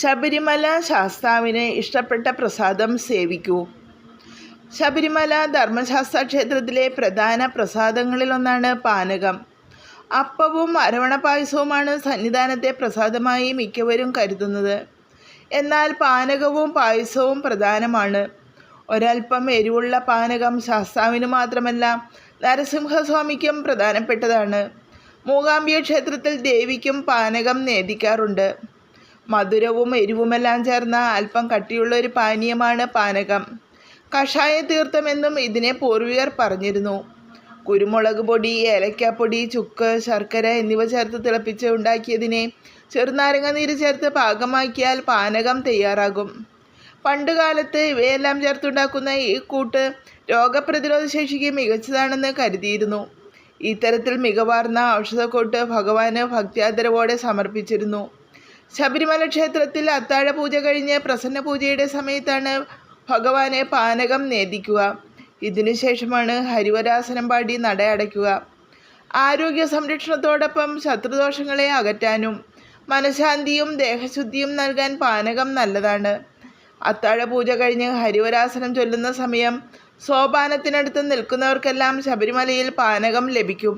ശബരിമല ശാസ്താവിന് ഇഷ്ടപ്പെട്ട പ്രസാദം സേവിക്കൂ. ശബരിമല ധർമ്മശാസ്ത്ര ക്ഷേത്രത്തിലെ പ്രധാന പ്രസാദങ്ങളിലൊന്നാണ് പാനകം. അപ്പവും അരവണ പായസവുമാണ് സന്നിധാനത്തെ പ്രസാദമായി മിക്കവരും കരുതുന്നത്. എന്നാൽ പാനകവും പായസവും പ്രധാനമാണ്. ഒരൽപ്പം എരിവുള്ള പാനകം ശാസ്താവിന് മാത്രമല്ല നരസിംഹസ്വാമിക്കും പ്രധാനപ്പെട്ടതാണ്. മൂകാംബിക ക്ഷേത്രത്തിൽ ദേവിക്കും പാനകം നേദിക്കാറുണ്ട്. മധുരവും എരിവുമെല്ലാം ചേർന്ന അല്പം കട്ടിയുള്ള ഒരു പാനീയമാണ് പാനകം. കഷായ തീർത്ഥമെന്നും ഇതിനെ പൂർവികർ പറഞ്ഞിരുന്നു. കുരുമുളക് പൊടി ഏലക്കാപ്പൊടി ചുക്ക് ശർക്കര എന്നിവ ചേർത്ത് തിളപ്പിച്ച് ഉണ്ടാക്കിയതിനെ ചെറുനാരങ്ങ നീര് ചേർത്ത് പാകമാക്കിയാൽ പാനകം തയ്യാറാകും. പണ്ടുകാലത്ത് ഇവയെല്ലാം ചേർത്തുണ്ടാക്കുന്ന ഈ കൂട്ട് രോഗപ്രതിരോധ ശേഷിക്ക് മികച്ചതാണെന്ന് കരുതിയിരുന്നു. ഇത്തരത്തിൽ മികവാർന്ന ഔഷധക്കൂട്ട് ഭഗവാന് ഭക്ത്യാദരവോടെ സമർപ്പിച്ചിരുന്നു. ശബരിമല ക്ഷേത്രത്തിൽ അത്താഴ പൂജ കഴിഞ്ഞ് പ്രസന്ന പൂജയുടെ സമയത്താണ് ഭഗവാനെ പാനകം നേദിക്കുക. ഇതിനുശേഷമാണ് ഹരിവരാസനം പാടി നട അടയ്ക്കുക. ആരോഗ്യ സംരക്ഷണത്തോടൊപ്പം ശത്രുദോഷങ്ങളെ അകറ്റാനും മനഃശാന്തിയും ദേഹശുദ്ധിയും നൽകാൻ പാനകം നല്ലതാണ്. അത്താഴ പൂജ കഴിഞ്ഞ് ഹരിവരാസനം ചൊല്ലുന്ന സമയം സോപാനത്തിനടുത്ത് നിൽക്കുന്നവർക്കെല്ലാം ശബരിമലയിൽ പാനകം ലഭിക്കും.